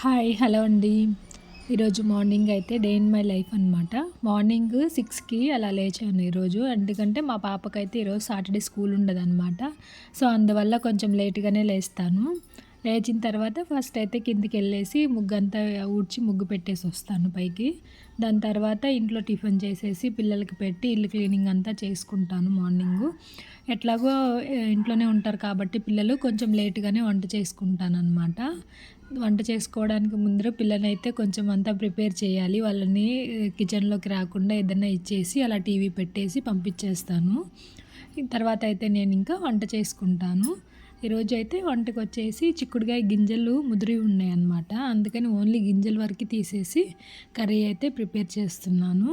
Hi hello అండి. ఈరోజు morning అయితే డే ఇన్ మై లైఫ్ అనమాట మార్నింగ్ సిక్స్కి అలా లేచాను ఈరోజు. ఎందుకంటే మా పాపకైతే ఈరోజు సాటర్డే స్కూల్ ఉండదన్నమాట. సో అందువల్ల కొంచెం లేట్గానే లేస్తాను. లేచిన తర్వాత ఫస్ట్ అయితే కిందికి వెళ్ళేసి ముగ్గు అంతా ఊడ్చి ముగ్గు పెట్టేసి వస్తాను పైకి. దాని తర్వాత ఇంట్లో టిఫిన్ చేసేసి పిల్లలకి పెట్టి ఇల్లు క్లీనింగ్ అంతా చేసుకుంటాను మార్నింగ్. ఎట్లాగో ఇంట్లోనే ఉంటారు కాబట్టి పిల్లలు కొంచెం లేట్గానే వంట చేసుకుంటాను అనమాట వంట చేసుకోవడానికి ముందర పిల్లనైతే కొంచెం అంతా ప్రిపేర్ చేయాలి. వాళ్ళని కిచెన్లోకి రాకుండా ఏదైనా ఇచ్చేసి అలా టీవీ పెట్టేసి పంపించేస్తాను. తర్వాత అయితే నేను ఇంకా వంట చేసుకుంటాను. ఈరోజు అయితే వంటకు వచ్చేసి చిక్కుడుకాయ గింజలు ముదిరి ఉన్నాయి అన్నమాట అందుకని ఓన్లీ గింజల వరకు తీసేసి కర్రీ అయితే ప్రిపేర్ చేస్తున్నాను.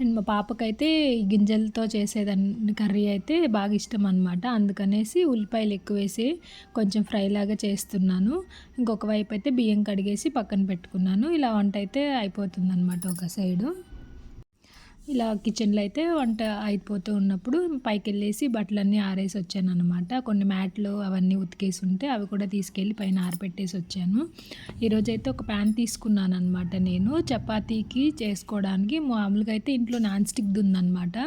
అండ్ మా పాపకైతే ఈ గింజలతో చేసేదాన్ని కర్రీ అయితే బాగా ఇష్టం అనమాట అందుకనేసి ఉల్లిపాయలు ఎక్కువ వేసి కొంచెం ఫ్రై లాగా చేస్తున్నాను. ఇంకొక వైపు అయితే బియ్యం కడిగేసి పక్కన పెట్టుకున్నాను. ఇలా వంట అయితే అయిపోతుంది అనమాట ఒక సైడు. ఇలా కిచెన్లో అయితే వంట అయిపోతూ ఉన్నప్పుడు పైకి వెళ్ళేసి బట్టలన్నీ ఆరేసి వచ్చాను అనమాట కొన్ని మ్యాట్లు అవన్నీ ఉతికేసి ఉంటే అవి కూడా తీసుకెళ్ళి పైన ఆరపెట్టేసి వచ్చాను. ఈరోజు అయితే ఒక ప్యాన్ తీసుకున్నాను అనమాట నేను. చపాతీకి చేసుకోవడానికి మామూలుగా అయితే ఇంట్లో నాన్ స్టిక్ది ఉందనమాట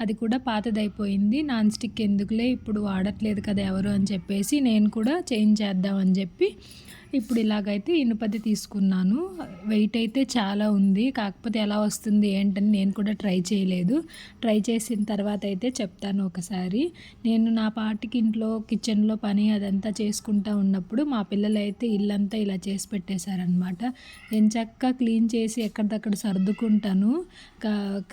అది కూడా పాతదైపోయింది. నాన్ స్టిక్ ఎందుకులే ఇప్పుడు వాడట్లేదు కదా ఎవరు అని చెప్పేసి నేను కూడా చేంజ్ చేద్దామని చెప్పి ఇప్పుడు ఇలాగైతే ఇనుపది తీసుకున్నాను. వెయిట్ అయితే చాలా ఉంది. కాకపోతే ఎలా వస్తుంది ఏంటని నేను కూడా ట్రై చేయలేదు. ట్రై చేసిన తర్వాత అయితే చెప్తాను ఒకసారి. నేను నా పాటికి ఇంట్లో కిచెన్లో పని అదంతా చేసుకుంటా ఉన్నప్పుడు మా పిల్లలు అయితే ఇల్లంతా ఇలా చేసి పెట్టేశారనమాట నేను చక్కగా క్లీన్ చేసి ఎక్కడిదక్కడ సర్దుకుంటాను.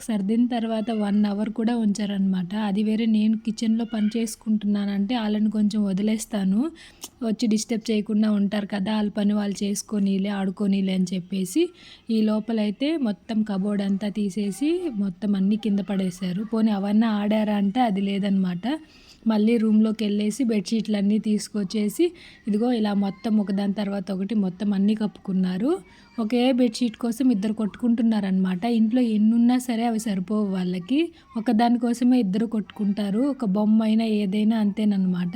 సర్దిన తర్వాత వన్ అవర్ కూడా ఉంచారనమాట అది వేరే నేను కిచెన్లో పని చేసుకుంటున్నానంటే వాళ్ళని కొంచెం వదిలేస్తాను. వచ్చి డిస్టర్బ్ చేయకుండా ఉంటారు కదా వాళ్ళ పని వాళ్ళు చేసుకొనిలే ఆడుకొనిలే అని చెప్పేసి ఈ లోపలైతే మొత్తం కబోర్డ్ అంతా తీసేసి మొత్తం అన్నీ కింద పడేశారు. పోనీ అవన్నీ ఆడారా అంటే అది లేదనమాట. మళ్ళీ రూమ్లోకి వెళ్ళేసి బెడ్షీట్లు అన్నీ తీసుకొచ్చేసి ఇదిగో ఇలా మొత్తం ఒకదాని తర్వాత ఒకటి మొత్తం అన్నీ కప్పుకున్నారు. ఒకే బెడ్షీట్ కోసం ఇద్దరు కొట్టుకుంటున్నారనమాట ఇంట్లో ఎన్నున్నా సరే అవి సరిపోవు వాళ్ళకి. ఒకదాని కోసమే ఇద్దరు కొట్టుకుంటారు. ఒక బొమ్మ అయినా ఏదైనా అంతేనమాట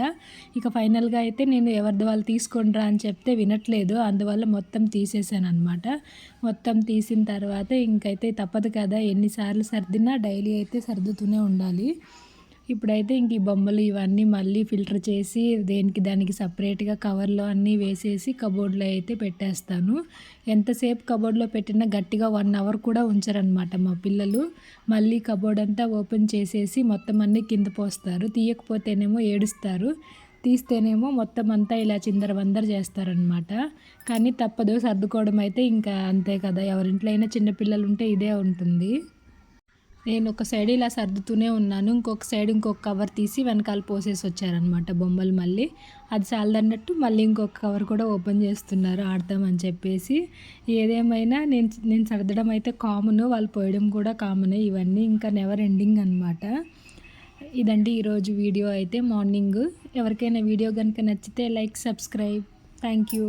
ఇక ఫైనల్గా అయితే నేను ఎవరిది వాళ్ళు తీసుకుంటారా అని చెప్తే వినట్లేదు. అందువల్ల మొత్తం తీసేసాను అనమాట మొత్తం తీసిన తర్వాత ఇంకైతే తప్పదు కదా. ఎన్నిసార్లు సర్దినా డైలీ అయితే సర్దుతూనే ఉండాలి. ఇప్పుడైతే ఇంక ఈ బొమ్మలు ఇవన్నీ మళ్ళీ ఫిల్టర్ చేసి దేనికి దానికి సపరేట్గా కవర్లో అన్నీ వేసేసి కబోర్డ్లో అయితే పెట్టేస్తాను. ఎంతసేపు కబోర్డ్లో పెట్టినా గట్టిగా వన్ అవర్ కూడా ఉంచరనమాట మా పిల్లలు. మళ్ళీ కబోర్డ్ అంతా ఓపెన్ చేసేసి మొత్తం అన్నీ కింద పోస్తారు. తీయకపోతేనేమో ఏడుస్తారు. తీస్తేనేమో మొత్తం అంతా ఇలా చిందర వందర చేస్తారనమాట కానీ తప్పదు సర్దుకోవడం అయితే ఇంకా అంతే కదా. ఎవరింట్లో అయినా చిన్నపిల్లలు ఉంటే ఇదే ఉంటుంది. నేను ఒక సైడ్ ఇలా సర్దుతూనే ఉన్నాను. ఇంకొక సైడ్ ఇంకొక కవర్ తీసి వెనకాల పోసేసి వచ్చారనమాట బొమ్మలు మళ్ళీ. అది చాలదన్నట్టు మళ్ళీ ఇంకొక కవర్ కూడా ఓపెన్ చేస్తున్నారు ఆడతామని చెప్పేసి. ఏదేమైనా నేను నేను సర్దడం అయితే కామన్ వాళ్ళు పోయడం కూడా కామన్ ఇవన్నీ ఇంకా నెవర్ ఎండింగ్ అనమాట ఇదండి ఈరోజు వీడియో అయితే మార్నింగ్. ఎవరికైనా వీడియో కనుక నచ్చితే లైక్ సబ్స్క్రైబ్. Thank you